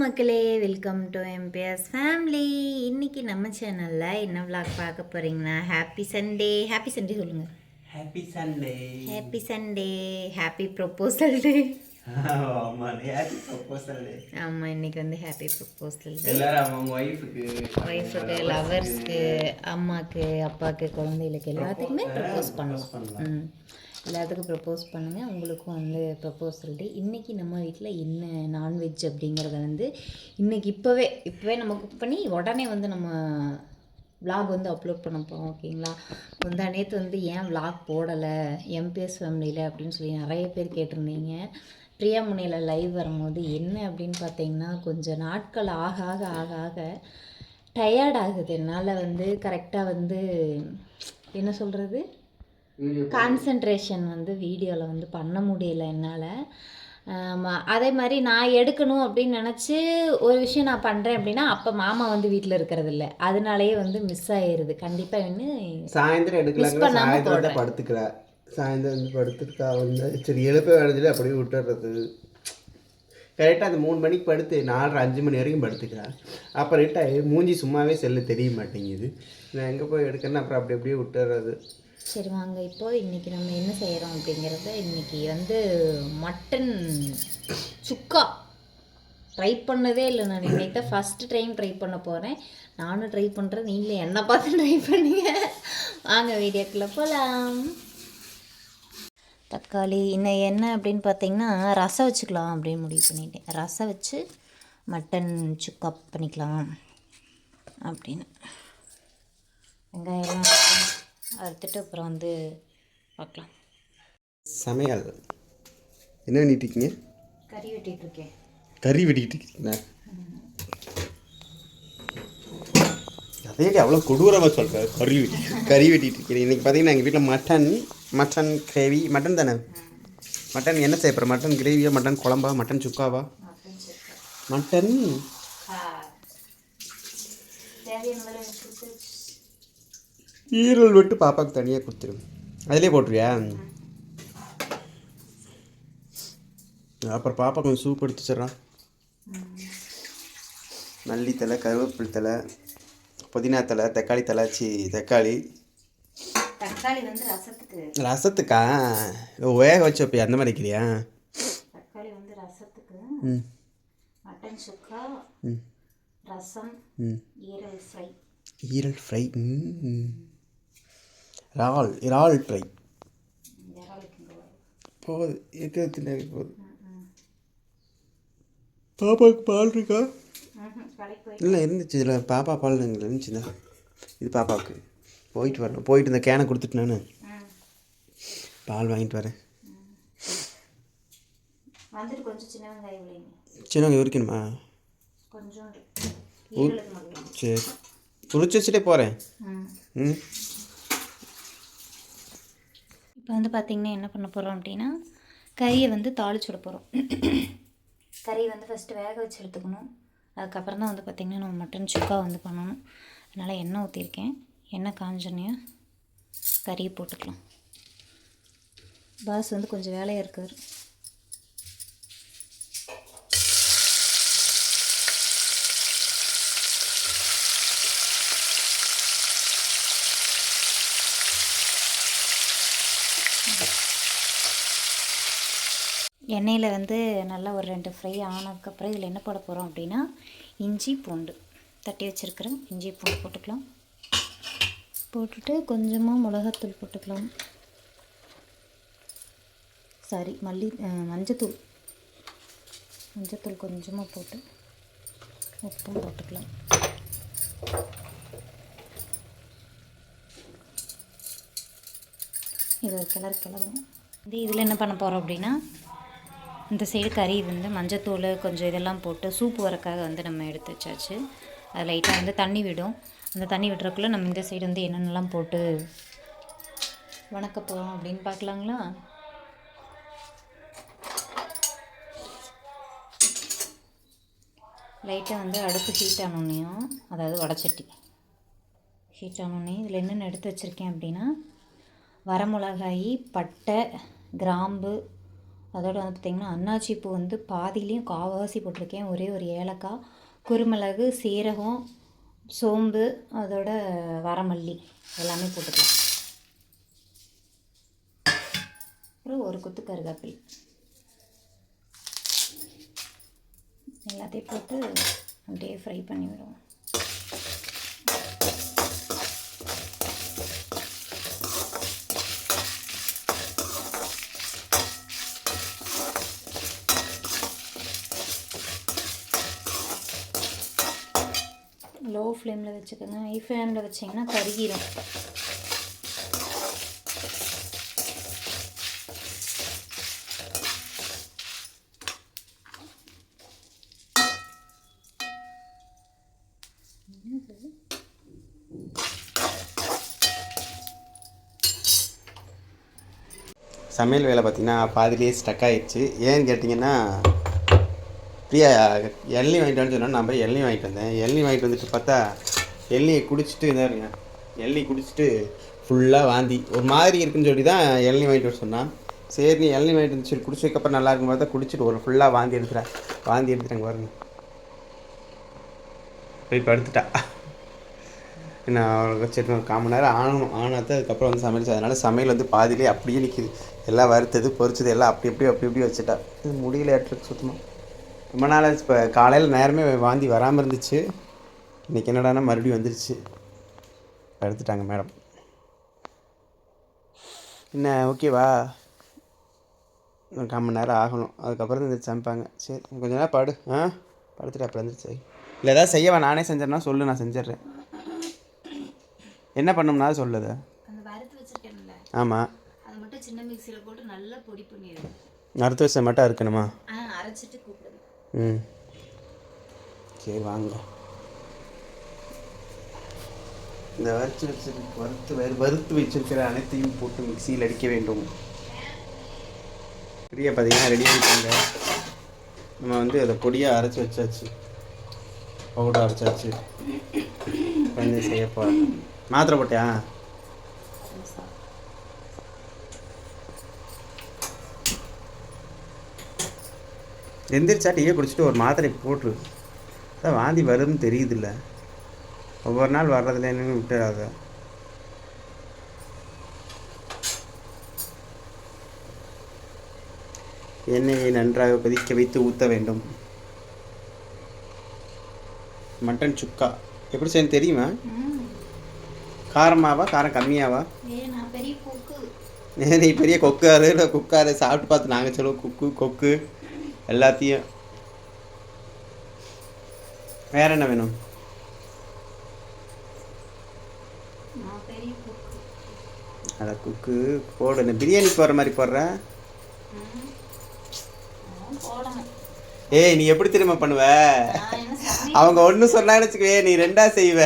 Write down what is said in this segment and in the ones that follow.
மக்களே welcome to MBS family இன்னைக்கு நம்ம சேனலில் என்ன vlog பார்க்க போகிறீங்கன்னா ஹாப்பி சண்டே ஹாப்பி சண்டே சொல்லுங்கள் happy Sunday happy Sunday happy proposal day ஆமாம் இன்னைக்கு வந்து ஹாப்பி ப்ரொப்போசல் ஒய்ஃபுக்கு லவர்ஸ்க்கு அம்மாவுக்கு அப்பாவுக்கு குழந்தைகளுக்கு எல்லாத்துக்குமே ப்ரப்போஸ் பண்ணலாம். ம். எல்லாத்துக்கும் ப்ரப்போஸ் பண்ணுங்கள் உங்களுக்கும் வந்து ப்ரப்போசல் டே இன்றைக்கி நம்ம வீட்டில் என்ன நான்வெஜ் அப்படிங்கிறத வந்து இன்றைக்கி இப்போவே இப்போவே நம்ம குக் பண்ணி உடனே வந்து நம்ம விலாக் வந்து அப்லோட் பண்ண போகிறோம் ஓகேங்களா முந்தா நேற்று வந்து ஏன் விலாக் போடலை? எம்பிஎஸ் ஃபேமிலியில் அப்படின்னு சொல்லி நிறைய பேர் கேட்டிருந்தீங்க. பிரியா முனையில் லைவ் வரும்போது என்ன அப்படின்னு பார்த்தீங்கன்னா கொஞ்சம் நாட்கள் ஆக ஆக ஆக ஆக டயர்ட் ஆகுது. என்னால் வந்து கரெக்டாக வந்து என்ன சொல்கிறது கான்சன்ட்ரேஷன் வந்து வீடியோவில் வந்து பண்ண முடியல என்னால். அதே மாதிரி நான் எடுக்கணும் அப்படின்னு நினச்சி ஒரு விஷயம் நான் பண்ணுறேன் அப்படின்னா அப்போ மாமா வந்து வீட்டில் இருக்கிறது இல்லை அதனாலேயே வந்து மிஸ் ஆயிடுது கண்டிப்பாக வந்து சாயந்தரம் தான் படுத்துக்கிறா. சாயந்தரம் வந்து படுத்துருக்கா வந்து சரி எழுப்ப வேணுதுல அப்படியே விட்டுறது. கரெக்டாக அந்த மூணு மணிக்கு படுத்து நாலரை அஞ்சு மணி வரைக்கும் படுத்துக்கிறா. அப்புறமேட்டா மூஞ்சி சும்மாவே செல்லு தெரிய மாட்டேங்குது. நான் எங்கே போய் எடுக்கணும் அப்புறம் அப்படி அப்படியே விட்டுறது. சரி வாங்க இப்போ இன்றைக்கி நம்ம என்ன செய்கிறோம் அப்படிங்கிறத இன்றைக்கி வந்து மட்டன் சுக்கா ட்ரை பண்ணதே இல்லை நான். இன்னைக்கு தான் ஃபஸ்ட்டு டைம் ட்ரை பண்ண போகிறேன் நானும் ட்ரை பண்ணுறேன் நீங்களே என்னை பார்த்து ட்ரை பண்ணுங்க. வாங்க வீடியோக்குள்ளே போகலாம் தக்காளி இன்னும் என்ன அப்படின்னு பார்த்தீங்கன்னா ரசம் வச்சுக்கலாம் அப்படின்னு முடிவு பண்ணிட்டேன். ரசம் வச்சு மட்டன் சுக்கா பண்ணிக்கலாம் அப்படின்னு. வெங்காயம்லாம் அறுத்துட்டு அப்புறம் வந்து பார்க்கலாம். சமையல். என்ன பண்ணிட்டு இருக்கீங்க கறி இருக்கேன் கறி வெட்டிக்கிட்டு இருக்கீங்களா அதே அவ்வளோ கொடூரமாக சொல்கிறேன் கறி வெட்டி கறி வெட்டிட்டு இருக்கிறேன் இன்றைக்கி பார்த்தீங்கன்னா எங்கள் வீட்டில் மட்டன் மட்டன் கிரேவி மட்டன் தானே? மட்டன் என்ன செய்ய மட்டன் கிரேவியா மட்டன் குழம்பா மட்டன் சுக்காவா? மட்டன் ஈரல் விட்டு பாப்பாவுக்கு தனியாக கொடுத்துரும் அதிலே போட்டுருவியா? அப்புறம் பாப்பா கொஞ்சம் சூப் எடுத்து வச்சிடறான். மல்லித்தலை கருவேப்பிலை தலை புதினா தலை தக்காளி தலை சி தக்காளி. தக்காளி வந்து ரசத்துக்கு. வேக வச்சு வைப்பியா? அந்த மாதிரி இருக்கிறியா தக்காளி வந்து ரசத்துக்கு. ம். மட்டன் சுக்கா ம். ரசம் ம். ஈரல் ஃப்ரை. ஈரல் ஃப்ரை. ம். இறால் இறால் ஃப்ரை போகுது இருக்கிறது தின்னாடி போகுது பாப்பாவுக்கு பால் இருக்கா? இல்லை இருந்துச்சு. இதில் பாப்பா பால் எங்களுக்கு இருந்துச்சுண்ணா இது பாப்பாவுக்கு. போயிட்டு வரணும். போயிட்டு இந்த கேனை கொடுத்துட்டு நான். பால் வாங்கிட்டு வரேன். வந்துட்டு கொஞ்சம் சின்ன வெங்காயம் விளையுங்க சின்னவங்க உரிக்கணுமா? சரி. உரிச்சு வச்சுட்டே போகிறேன் ம் இப்போ வந்து பார்த்திங்கன்னா என்ன பண்ண போகிறோம் அப்படின்னா கறியை வந்து தாளிச்சு விட போகிறோம் கறி வந்து ஃபஸ்ட்டு வேக வச்சு எடுத்துக்கணும். அதுக்கப்புறம் தான் வந்து பார்த்திங்கன்னா நம்ம மட்டன் சுக்கா வந்து பண்ணணும். அதனால் எண்ணெய் ஊற்றிருக்கேன் எண்ணெய் காஞ்சோன்னே கறியை போட்டுக்கலாம். பாஸ் வந்து கொஞ்சம் வேலையாக இருக்கார் எண்ணெயில் வந்து நல்லா ஒரு ரெண்டு ஃப்ரை ஆனதுக்கப்புறம் இதில் என்ன போட போகிறோம் அப்படின்னா இஞ்சி பூண்டு. தட்டி வச்சுருக்கிறேன் இஞ்சி பூண்டு போட்டுக்கலாம். போட்டுட்டு கொஞ்சமாக மிளகாத்தூள் போட்டுக்கலாம். சாரி மல்லி மஞ்சத்தூள். மஞ்சத்தூள் கொஞ்சமாக போட்டு உப்பும் போட்டுக்கலாம். இது ஒரு கிளறு கிளறும். வந்து இதில் என்ன பண்ண போகிறோம் அப்படின்னா இந்த சைடு கறி வந்து மஞ்சத்தூள் கொஞ்சம் இதெல்லாம் போட்டு சூப்பு வரக்காக வந்து நம்ம எடுத்து வச்சாச்சு. அது லைட்டாக வந்து தண்ணி விடும். அந்த தண்ணி விடுறக்குள்ளே நம்ம இந்த சைடு வந்து என்னென்னலாம் போட்டு வணக்க போகிறோம் அப்படின்னு பார்க்கலாங்களா? லைட்டாக வந்து அடுப்பு ஹீட் ஆனோடனையும் அதாவது வடச்சட்டி ஹீட் ஆனோடனே இதில் என்னென்ன எடுத்து வச்சுருக்கேன் அப்படின்னா வரமிளகாய் பட்டை கிராம்பு அதோட வந்து பார்த்திங்கன்னா அன்னாச்சி பூ வந்து பாதியிலையும் காவாசி போட்டிருக்கேன். ஒரே ஒரு ஏலக்காய் குருமிளகு சீரகம் சோம்பு அதோட வரமல்லி எல்லாமே போட்டுக்கலாம். அப்புறம் ஒரு குத்து கருகாப்பில். எல்லாத்தையும் போட்டு அப்படியே ஃப்ரை பண்ணி விடுவோம். ஃப்ளேமில் வச்சுக்கோங்க. ஹை ஃப்ளேமில் வச்சிங்கன்னா கருகிடும் சமையல் வேலை பார்த்தீங்கன்னா பாதிலேயே ஸ்டக் ஆகிடுச்சு ஏன்னு கேட்டிங்கன்னா பிரியா இளநீ வாங்கிட்டு வந்து சொன்னால் நான் போய் இளநீ வாங்கிட்டு வந்தேன். எள்ளி வாங்கிட்டு வந்துட்டு பார்த்தா எள்ளியை குடிச்சிட்டு இதாருங்க இளநீ குடிச்சிட்டு ஃபுல்லாக வாந்தி. ஒரு மாதிரி இருக்குன்னு சொல்லி தான் இளநீ வாங்கிட்டு வர சொன்னான். சரி நீ இளநீ வாங்கிட்டு வந்து சரி குடிச்சதுக்கப்புறம் நல்லா இருக்கும் போது தான் குடிச்சிட்டு ஒரு ஃபுல்லாக வாந்தி எடுத்துட்டேன் வாந்தி எடுத்துட்டேன் பாருங்க. போய் படுத்துட்டா. நான் அவளுக்கு சரி ஒரு கால் மணி நேரம் ஆகணும். ஆனாதான் அதுக்கப்புறம் வந்து சமைச்சு அதனால் சமையல் வந்து பாதியிலே அப்படியே நிற்கிது எல்லாம் வறுத்தது பொறிச்சது எல்லாம் அப்படி அப்படியே அப்படி அப்படி வச்சுட்டா. இது முடியல ஏற்றுக்கு சுத்தமாக ரொம்ப நாள் இப்போ காலையில் நேரமே வாந்தி வராமல் இருந்துச்சு. இன்றைக்கி என்னடானா மறுபடியும் வந்துருச்சு. எடுத்துட்டாங்க மேடம். என்ன ஓகேவா? கால் மணி நேரம் ஆகணும். அதுக்கப்புறம் இந்த சமைப்பாங்க. சரி கொஞ்ச நேரம் படு ஆ படுத்துட்டு அப்புறம் வந்துருச்சு. இல்லை ஏதாவது செய்யவா? நானே செஞ்சேன்னா சொல்லு நான் செஞ்சிடுறேன். என்ன பண்ணோம்னா சொல்லுது ஆமாம் அதை. மட்டும் சின்ன மிக்சியில் போட்டு நல்லா பொடி பண்ணிடுவேன் அடுத்த வருஷம் மட்டும் இருக்கணுமா அரைச்சிட்டு ம். சரி வாங்க. இந்த வறுத்து வச்சிருக்க வறுத்து வறு வறுத்து வச்சிருக்கிற அனைத்தையும் போட்டு மிக்சியில் அடிக்க வேண்டும். பிரியா பார்த்தீங்கன்னா ரெடி ஆகிட்டாங்க நம்ம வந்து அதை பொடியாக அரைச்சி வச்சாச்சு. பவுடர் அரைச்சாச்சு. வந்து செய்ய போகிறோம் மாத்திரை போட்டியா? எந்திரிச்சா டீயை குடிச்சிட்டு ஒரு மாத்திரை போட்டுரு. அதான் வாந்தி வரும்னு தெரியுதுல்ல. ஒவ்வொரு நாள் வர்றதுலேன்னு விட்டுறாத. எண்ணெயை நன்றாக கொதிக்க வைத்து ஊற்ற வேண்டும். மட்டன் சுக்கா. எப்படி செய்யணும் தெரியுமா? காரமாவா காரம் கம்மியாவா? நீ பெரிய கொக்காரு இல்லை குக்காரு சாப்பிட்டு பார்த்து நாங்கள் சொல்லுவோம் குக்கு கொக்கு. எல்லாத்தையும் வேற என்ன வேணும்? அட குக்கு போடு. இந்த பிரியாணி போடுற மாதிரி போடுற? நான் போடணும். ஏய் நீ எப்படி திரும்ப பண்ணுவ? அவங்க ஒன்று சொன்னான்னு வச்சுக்கவே நீ ரெண்டா செய்வ.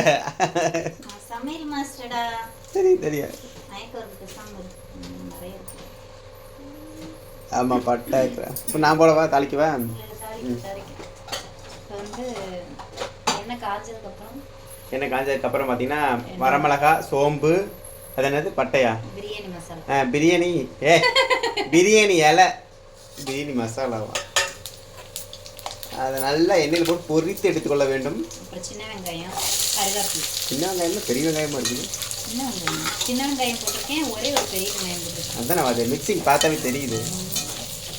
நான் சமையல் ஆமாம் பட்டா இப்போ நான் போடவா? தாளிக்கவா? இல்லை சாரி சாரி இப்போ வந்து எண்ணெய் காஞ்சதுக்கப்புறம் பார்த்தீங்கன்னா வரமிளகா சோம்பு அது என்னது? பட்டையா? பிரியாணி மசாலா. பிரியாணி. ஏ பிரியாணி இலை. பிரியாணி மசாலாவா? அதை நல்லா எண்ணெயில் போட்டு பொரித்து எடுத்துக்கொள்ள வேண்டும். சின்ன வெங்காயம் கருவேப்பிலை. சின்ன வெங்காயம்னா பெரிய வெங்காயமா இருக்குது? சின்ன வெங்காயம். சின்ன வெங்காயம் போட்டிருக்கேன். ஒரே ஒரு பெரிய வெங்காயம் அதான் அது மிக்சிங் பார்த்தாவே தெரியுது.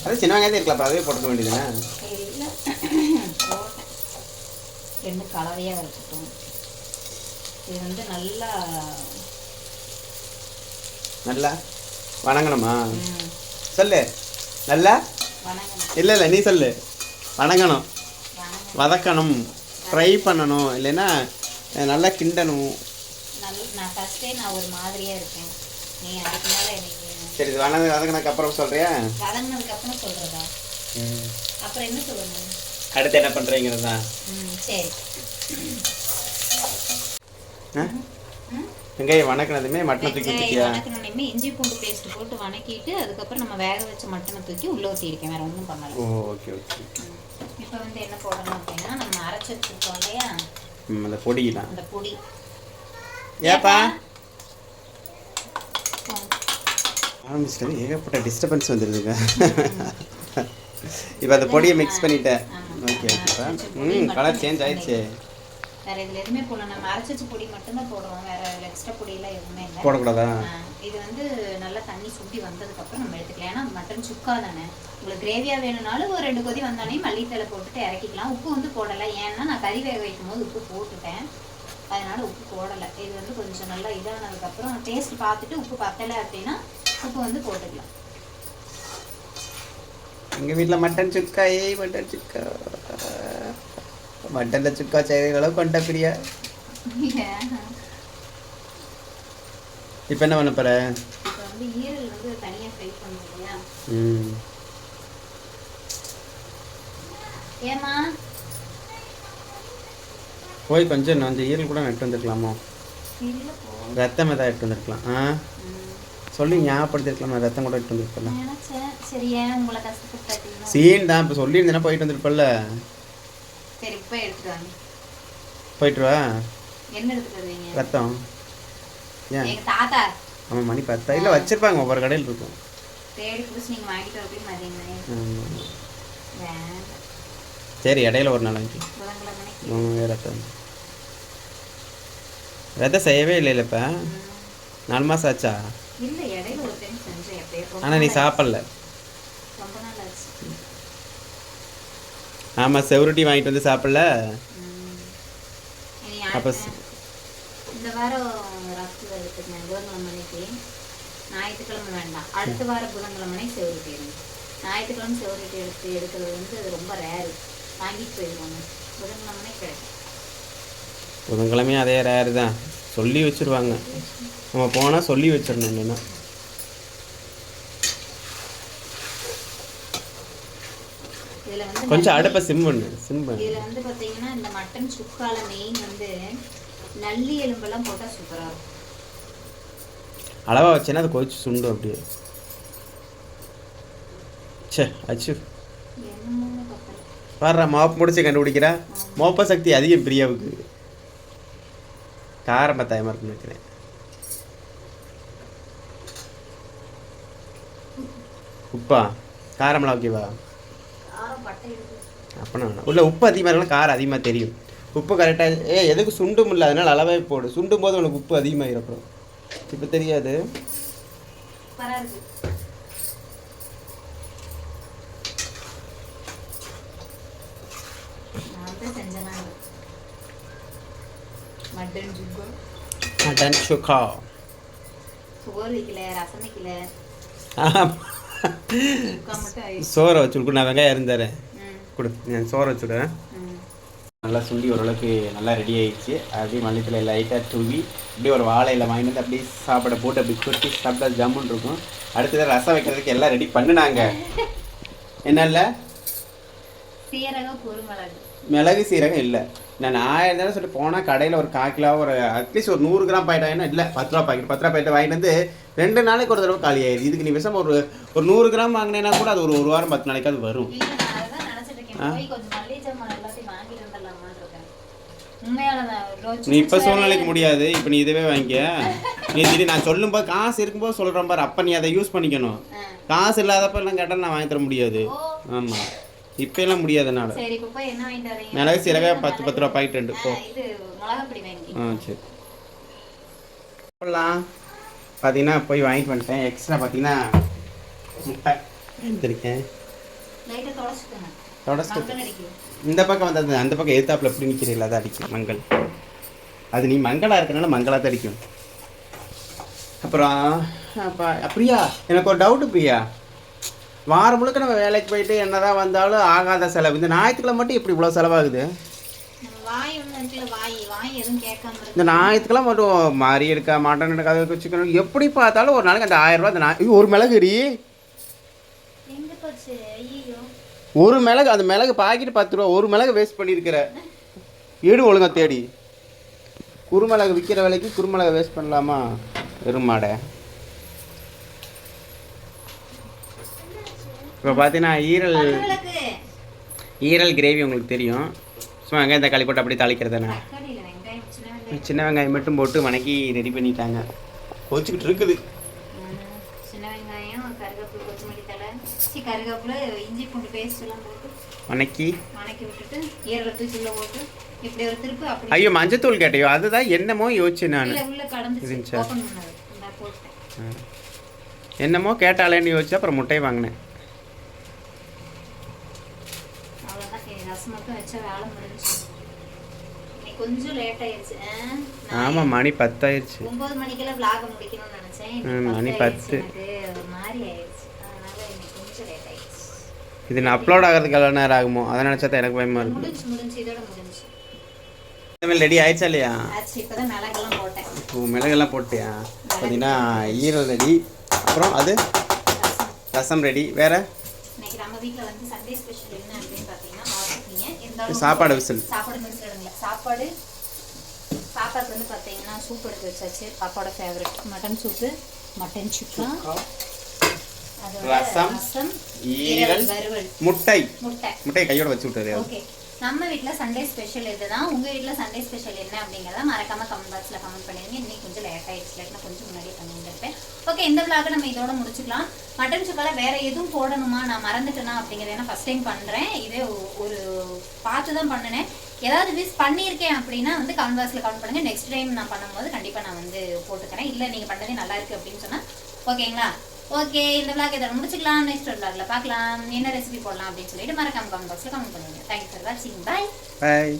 அது சின்ன வெங்காயத்தை இருக்கலாம் அப்ப அதுவே போட்டுக்க வேண்டியதுதானே? இல்லை ரெண்டு கலவையாக வச்சுட்டோம். இது வந்து நல்லா நல்லா? வணங்கணுமா? சொல்லு. நல்லா? இல்லை இல்லை நீ சொல்லு. வணங்கணும். வதக்கணும். ஃப்ரை பண்ணணும். இல்லைன்னா நல்லா கிண்டணும். நான் ஃபஸ்ட்டே நான் ஒரு மாதிரியாக இருக்கேன். நீ அதுக்கு மேலே சரி இது வணங்க வதங்கினதுக்கு அப்புறம் சொல்றியா? வதங்கினதுக்கப்புறம் சொல்கிறதா அப்புறம் என்ன சொல்லணும்? அடுத்து என்ன பண்ணுறீங்கிறது தான் சரி. வெங்காயம் வணக்கினதுமே மட்டனை தூக்கி ஊற்றிட்டியா வணக்கணுன்னே இஞ்சி பூண்டு பேஸ்ட் போட்டு வணக்கிட்டு அதுக்கப்புறம் நம்ம வேக வச்ச மட்டனை தூக்கி உள்ளே ஊற்றிருக்கேன் வேற ஒன்றும் பண்ணல. Oh okay okay. இப்போ வந்து என்ன போடணும் அப்படின்னா நம்ம அரைச்சி வச்சிருக்கோம் இல்லையா? அந்த பொடியெலாம் அந்த பொடி. ஏப்பா? ஆரம்பிச்சிட்டது ஏகப்பட்ட டிஸ்டர்பன்ஸ் வந்துடுதுங்க இப்போ அந்த பொடியை மிக்ஸ் பண்ணிட்டேன். ஓகே ஓகேப்பா ம் கலர் சேஞ்ச் ஆயிடுச்சு. வேற இதுல எதுவுமே போடல. நம்ம அரைச்சு வச்ச பொடி மட்டும்தான் போடுறோம் வேற எக்ஸ்ட்ரா பொடியெல்லாம் எதுவுமே இல்லை. போடக்கூடாதா? இது வந்து நல்லா தண்ணி சுண்டி வந்ததுக்கு அப்புறம் நம்ம எடுத்துக்கலாம். ஏன்னா மட்டன் சுக்கா தானே. உங்களுக்கு கிரேவியா வேணும்னாலும் ஒரு ரெண்டு கொதி வந்தானே மல்லித்தலை போட்டுட்டு இறக்கிக்கலாம். உப்பு வந்து போடலை. ஏன்னா நான் கறி வேக வைக்கும் போது உப்பு போட்டுட்டேன். அதனால உப்பு போடலை. இது வந்து கொஞ்சம் நல்லா இதானதுக்கு அப்புறம் டேஸ்ட் பார்த்துட்டு உப்பு பத்தலை அப்படின்னா உப்பு வந்து போட்டுக்கலாம். எங்கள் வீட்டில் மட்டன் சுக்கா ஏய் மட்டன் சுக்கா. மட்டனில் சுக்கா செய்கிறீங்களோ கொண்ட பிரியா? இப்போ என்ன பண்ண போகிற வந்து ஈரல் வந்து தனியா ஃப்ரை பண்ணுவோம் இல்லையா? ஏமா போய் கொஞ்சம் இன்னும் கொஞ்சம் ஈரல் கூட நட்டு வந்துருக்கலாமோ? ரத்தம் எதாவது எடுத்து வந்திருக்கலாம். ஆ. சொல்லி ஞாபகப்படுத்திருக்கலாம் ரத்தம் கூட எடுத்து வந்திருக்கலாம் சீன் தான் இப்போ சொல்லியிருந்தேன்னா போயிட்டு வந்திருப்பல்ல. சரி இப்போ எடுத்துட்டு வாங்க. போயிட்டு வா. என்ன எடுத்துட்டு வருவீங்க ரத்தம். ஏன்? ஆமாம் மணி பத்தா. இல்லை வச்சிருப்பாங்க ஒவ்வொரு கடையில் இருக்கும். சரி இடையில ஒரு நாளைக்கு புதன்கிழமைக்கு ம், ரத்தம் ரத்தம் செய்யவே இல்லைல்ல இப்போ நாலு மாதம் ஆச்சா? இல்ல ஆனால் நீ சாப்பிடல. ஆமாம் செவருட்டி வாங்கிட்டு வந்து சாப்பிடல. அப்போ இந்த வாரம் ரசத்தில் எடுத்துக்கேன் புதன்கிழமைக்கு ஞாயிற்றுக்கிழமை வேண்டாம். அடுத்த வாரம் புதன்கிழமை செவருட்டி எடுங்க. ஞாயிற்றுக்கிழமை செவருட்டி எடுத்து எடுக்கிறது வந்து அது ரொம்ப ரேரு வாங்கிட்டு போயிடுவாங்க. புதன்கிழமை கிடைக்கும் புதன்கிழமையும் அதே ரேரு தான். சொல்லி வச்சிருவாங்க. நம்ம போனால் சொல்லி வச்சிடணும் இல்லைன்னா. கொஞ்சம் அடுப்பை சிம் பண்ணு சிம் பண்ணு. இதுல வந்து பாத்தீங்கன்னா இந்த மட்டன் சுக்கால மெயின் வந்து நல்லி எலும்பெல்லாம் போட்டா சூப்பரா இருக்கும். அளவாக வச்சேன்னா அது கொதிச்சு சுண்டும் அப்படியே. சே அச்சு. என்னமோ வர்ற பாடுறா முடிச்சு கண்டுபிடிக்கிறா. மோப்ப சக்தி அதிகம் பிரியாவுக்கு. காரம் பத்தாயமாக இருக்குன்னு நினைக்கிறேன். உப்பா காரமெல்லாம் ஓகேவா காரம் அப்பனா வேணாம். உள்ள உப்பு அதிகமாக இருக்கலாம் காரம் அதிகமாக தெரியும். உப்பு கரெக்டாக ஏ எதுக்கு சுண்டும் இல்லை? அதனால அளவே போடு. சுண்டும் போது உனக்கு உப்பு அதிகமாக அப்புறம் இப்போ தெரியாது சூப்பரா இருக்கு நான் தான் செஞ்சேன் நான் மட்டன் சுக்கா மட்டன் சுக்கா சோறு வச்சு நான் வெங்காயம் இருந்தாரேன் ம். கொடு. நான் சோறை வச்சுடுறேன் நல்லா சுண்டி ஓரளவுக்கு நல்லா ரெடி ஆயிடுச்சு. அப்படியே மல்லித்தலை லைட்டாக தூவி அப்படியே ஒரு வாழையில வாங்கிட்டு வந்து அப்படியே சாப்பாடை போட்டு அப்படி கொட்டி சாப்பிட்டா ஜம்முன்னு இருக்கும். அடுத்தது ரசம் வைக்கிறதுக்கு எல்லாம் ரெடி பண்ணுனாங்க. என்னல்ல மிளகு சீரகம் இல்லை. நான் ஆயிரம் தடவை சொல்லிட்டு போனால் கடையில் ஒரு கால் கிலோ ஒரு அட்லீஸ்ட் ஒரு நூறு கிராம் பாக்கெட் ஆகினா இல்லை பத்து ரூபா பாக்கெட் பத்து ரூபா பாக்கெட் வாங்கிட்டு வந்து ரெண்டு நாளைக்கு ஒரு தடவை காலி ஆயிடுது. இதுக்கு நீ விஷம் ஒரு ஒரு நூறு கிராம் வாங்கினேன்னா கூட அது ஒரு ஒரு வாரம் பத்து நாளைக்கு அது வரும். நீ இப்போ சூழ்நிலைக்கு முடியாது. இப்போ நீ இதுவே வாங்கிக்க. நீ திடீர் நான் சொல்லும்போது காசு இருக்கும்போது சொல்கிறேன் பாரு. அப்போ நீ அதை யூஸ் பண்ணிக்கணும். காசு இல்லாதப்ப எல்லாம் கேட்டால் நான் வாங்கி தர முடியாது. ஆமாம் இப்போ எல்லாம் முடியாது என்னால் மிளகு சீரகம் பத்து பத்து ரூபா பாக்கெட் ரெண்டு. போ. ஆ, சரி. போடலாம். பார்த்தீங்கன்னா போய் வாங்கிட்டு வந்துட்டேன். எக்ஸ்ட்ரா பார்த்தீங்கன்னா முட்டை எடுத்திருக்கேன். தொடச்சிட்டு இந்த பக்கம் வந்தது அந்த பக்கம் எதிர்த்தாப்புல எப்படி நிற்கிறீங்களா அதை அடிக்கும் மங்கள் அது நீ மங்களாக இருக்கனால மங்களாக தான் அடிக்கும். அப்புறம் அப்பா பிரியா எனக்கு ஒரு டவுட்டு பிரியா? வாரம் முழுக்க நம்ம வேலைக்கு போயிட்டு என்னதான் வந்தாலும் ஆகாத செலவு. இந்த ஞாயிற்றுக்கிழமை மட்டும் எப்படி இவ்வளோ செலவாகுது? இந்த ஞாயிற்றுக்கிழமை மட்டும் மாறி எடுக்க மாட்டன் எடுக்காத சிக்கன் எப்படி பார்த்தாலும் ஒரு நாளைக்கு அந்த ஆயிரம் ரூபா அந்த நாய் ஒரு ஐயோ ஒரு மிளகு அந்த மிளகு பாக்கெட் பத்து ரூபா ஒரு மிளகு வேஸ்ட் பண்ணியிருக்கிற. எடு ஒழுங்கா தேடி. குறுமிளகு விற்கிற விலைக்கு குறுமிளகு வேஸ்ட் பண்ணலாமா? எருமாடை இப்போ பார்த்தீங்கன்னா ஈரல் ஈரல் கிரேவி உங்களுக்கு தெரியும். சும்மா வெங்காயம் தக்காளி போட்டு அப்படியே தாளிக்கிறது தானே? தக்காளியில வெங்காயம் சின்ன வெங்காயம். சின்ன வெங்காயம் மட்டும் போட்டு வணக்கி ரெடி பண்ணிட்டாங்க. கொதிச்சுக்கிட்டு இருக்குது. கருவேப்பிலை இஞ்சி பூண்டு போட்டு வணக்கி. விட்டுட்டு ஈரலை தூக்கி உள்ள போட்டு இப்படி ஒரு திருப்பு அப்படி ஐயோ மஞ்சத்தூள் கேட்டையோ? அதுதான் என்னமோ யோசிச்சேன் நான். உள்ள என்னமோ கேட்டாலேன்னு யோசிச்சு அப்புறம் முட்டை வாங்கினேன் அவ்வளோதான் என் ரசம் மட்டும் வச்சா வேலை கொஞ்சம் லேட் மணி பத்தாயிருச்சு ஒன்பது மணிக்கெல்லாம் முடிக்கணும்னு நினைச்சேன். மணி பத்து ஆயிடுச்சு. பத்து. எனக்கு ஒரு மாதிரி ஆயிடுச்சு. அதனால இன்னைக்கு கொஞ்சம் லேட் ஆயிடுச்சு. இது நான் அப்லோட் ஆகிறதுக்கு எவ்வளோ நேரம் ஆகுமோ? அதை நினச்சா தான் எனக்கு பயமாக இருக்கும் முடிஞ்சு முடிஞ்சு இதோட முடிஞ்சு இனிமேல் ரெடி ஆயிடுச்சா இல்லையா? இப்போதான் மிளகெல்லாம் போட்டேன். ஓ மிளகெல்லாம் போட்டியா? பார்த்தீங்கன்னா ஈரல் ரெடி. அப்புறம் அது? ரசம். ரெடி. வேற? இன்னைக்கு நம்ம வீட்ல வந்து சண்டே ஸ்பெஷல் என்ன? இருந்தாலும் சாப்பாடு விசில். சாப்பாடு முடிச்சிடுங்க சாப்பாடு பாப்பாக்கு வந்து பார்த்தீங்கன்னா சூப் எடுத்து வச்சாச்சு. பாப்பாவோட ஃபேவரட் மட்டன் சூப்பு மட்டன் சுக்கா ரசம், ஈரல், வறுவல். முட்டை. முட்டை. முட்டையை கையோட வச்சு விட்டாரு ஓகே. நம்ம வீட்டில் சண்டே ஸ்பெஷல் இதுதான். உங்கள் வீட்டில் சண்டே ஸ்பெஷல் என்ன அப்படிங்கிறத மறக்காம கமெண்ட் பாக்ஸில் கமெண்ட் பண்ணிருங்க இன்னைக்கு கொஞ்சம் லேட் ஆயிடுச்சு. லேட்னா கொஞ்சம் முன்னாடி பண்ணியிருந்திருப்பேன் ஓகே இந்த விளாக நம்ம இதோட முடிச்சுக்கலாம். மட்டன் சுக்கால வேற எதுவும் போடணுமா? நான் மறந்துட்டேனா அப்படிங்கிறத ஏன்னா ஃபர்ஸ்ட் டைம் பண்ணுறேன் இதே ஒரு பார்த்து தான் பண்ணினேன். ஏதாவது மிஸ் பண்ணியிருக்கேன் அப்படின்னா வந்து கமெண்ட் பாக்ஸில் கமெண்ட் பண்ணுங்கள் நெக்ஸ்ட் டைம் நான் பண்ணும்போது கண்டிப்பாக நான் வந்து போட்டுக்கிறேன். இல்லை நீங்கள் பண்ணதே நல்லா இருக்குது அப்படின்னு சொன்னால் ஓகேங்களா ஓகே இந்த விளாக் இதை முடிச்சுக்கலாம். நெக்ஸ்ட் vlogல பார்க்கலாம். என்ன ரெசிபி போடலாம் அப்படின்னு சொல்லிட்டு மறக்காம கமெண்ட் பாக்ஸில் கமெண்ட் பண்ணுங்க. தேங்க்ஸ் ஃபார் வாட்சிங் பை பாய்